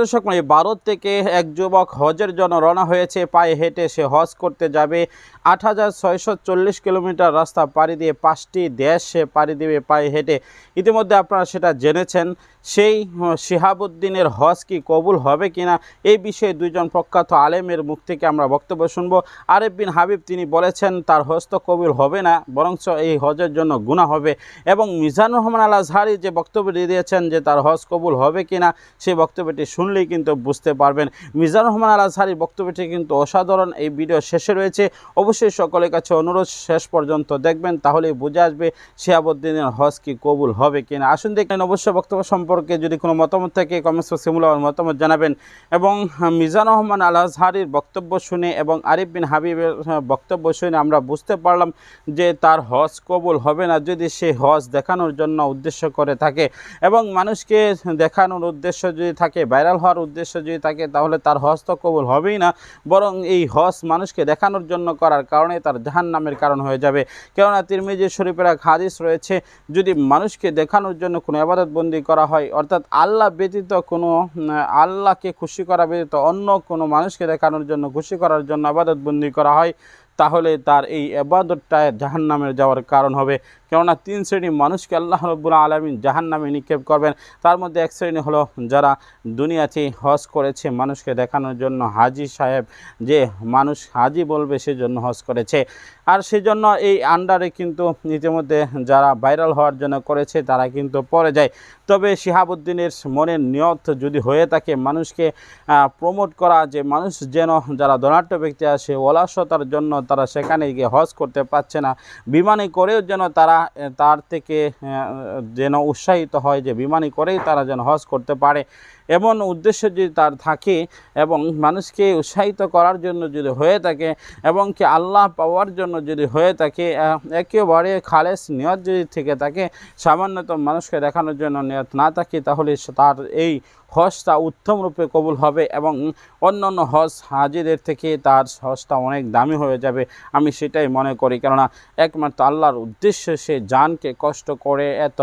দর্শক মানে ভারত থেকে এক যুবক হজের জন্য রওনা হয়েছে, পায়ে হেঁটে সে হজ করতে যাবে। আট হাজার ছয়শো চল্লিশ কিলোমিটার রাস্তা পাড়ি দিয়ে পাঁচটি দেশ সে পাড়ি দেবে পায়ে হেঁটে। ইতিমধ্যে আপনারা সেটা জেনেছেন, সেই শিহাবুদ্দিনের হজ কি কবুল হবে কিনা, এই বিষয়ে দুইজন প্রখ্যাত আলেমের মুখ থেকে আমরা বক্তব্য শুনব। আরেফ বিন হাবিব তিনি বলেছেন, তার হজ তো কবুল হবে না, বরঞ্চ এই হজের জন্য গুণা হবে এবং মিজানুর রহমান আল যে বক্তব্যটি দিয়েছেন যে তার হজ কবুল হবে কিনা, সেই বক্তব্যটি শুনলেই কিন্তু বুঝতে পারবেন। মিজানুর রহমান আল আজহারির বক্তব্যটি কিন্তু অসাধারণ। এই ভিডিও শেষে রয়েছে। অবশ্যই সকলের কাছে অনুরোধ, শেষ পর্যন্ত দেখবেন, তাহলেই বুঝে আসবে শিয়াবুদ্দিনের হজ কি কবুল হবে কিনা। আসুন দেখলেন অবশ্যই বক্তব্য সম্পর্কে যদি কোনো মতামত থাকে কমেন্টস বক্সে মতামত জানাবেন। এবং মিজানুর রহমান আল আজহারির বক্তব্য শুনে এবং আরিফ বিন হাবিবের বক্তব্য শুনে আমরা বুঝতে পারলাম যে তার হজ কবুল হবে না যদি সে হজ দেখানোর জন্য উদ্দেশ্য করে থাকে। এবং মানুষকে দেখানোর উদ্দেশ্য যদি থাকে ভাইরাল হওয়ার উদ্দেশ্য যদি থাকে, তাহলে তার হজ তো কবুল হবেই না। বরং এই হজ মানুষকে দেখানোর জন্য করার কারণে তার জাহান নামের কারণ হয়ে যাবে। কেননা তিরমিজি শরীফের এক হাদিস রয়েছে, যদি মানুষকে দেখানোর জন্য কোনো আবাদতবন্দি করা হয়, অর্থাৎ আল্লাহ ব্যতীত কোনো, আল্লাহকে খুশি করা ব্যতীত অন্য কোনো মানুষকে দেখানোর জন্য, খুশি করার জন্য আবাদতবন্দি করা হয়, তাহলে তার এই আবাদতটা জাহান নামে যাওয়ার কারণ হবে। কেননা তিন শ্রেণি মানুষকে আল্লাহ রব্বুল আলমিন জাহান নামে নিক্ষেপ করবেন। তার মধ্যে এক শ্রেণি হলো যারা দুনিয়াতে হজ করেছে, মানুষকে দেখানোর জন্য হাজি সাহেব যে মানুষ হাজি বলবে সেজন্য হজ করেছে। আর সেজন্য এই আন্ডারে কিন্তু ইতিমধ্যে যারা ভাইরাল হওয়ার জন্য করেছে, তারা কিন্তু পড়ে যায়। তবে শিহাবুদ্দিনের মনের নিয়ত যদি হয়ে থাকে, মানুষকে প্রমোট করা যে মানুষ যেন যারা ধনাঢ্য ব্যক্তি আসে অলসতার জন্য তারা সেখানে গিয়ে হজ করতে পারছে না। বিমানে করেও যেন তারা তার থেকে যেন উৎসাহিত হয় যে বিমানে করেই তারা যেন হজ করতে পারে। এমন উদ্দেশ্য যদি তার থাকে এবং মানুষকে উৎসাহিত করার জন্য যদি হয়ে থাকে এবং কি আল্লাহ পাওয়ার জন্য যদি হয়ে থাকে একেবারে খালেস নিয়ত যদি থেকে থাকে, সামান্যতম মানুষকে দেখানোর জন্য নিয়ত না থাকে, তাহলে তার এই হজটা উত্তম রূপে কবুল হবে এবং অন্যান্য হজ হাজিদের থেকে তার হজটা অনেক দামি হয়ে যাবে। আমি সেটাই মনে করি, কেননা একমাত্র আল্লাহর উদ্দেশ্যে সে জানকে কষ্ট করে এত,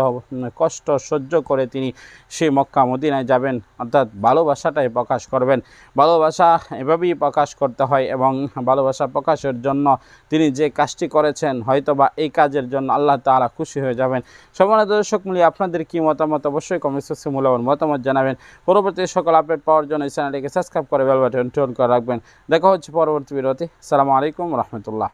কষ্ট সহ্য করে তিনি সেই মক্কা মদিনায় যাবেন। অর্থাৎ ভালোবাসাটাই প্রকাশ করবেন। ভালোবাসা এভাবেই প্রকাশ করতে হয় এবং ভালোবাসা প্রকাশের জন্য তিনি যে কাজটি করেছেন, হয়তোবা এই কাজের জন্য আল্লাহ তাআলা খুশি হয়ে যাবেন। সমানা দর্শক মিলিয়ে, আপনাদের কি মতামত? অবশ্যই কমেন্ট সেকশনে মূল্যবান মতামত জানাবেন। পরবর্তী সকল আপডেট পাওয়ার জন্য চ্যানেলটিকে সাবস্ক্রাইব করে বেল বাটন টন করে রাখবেন। দেখা হচ্ছে পরবর্তী বিরতি সালামু আলাইকুম রহমতুল্লাহ।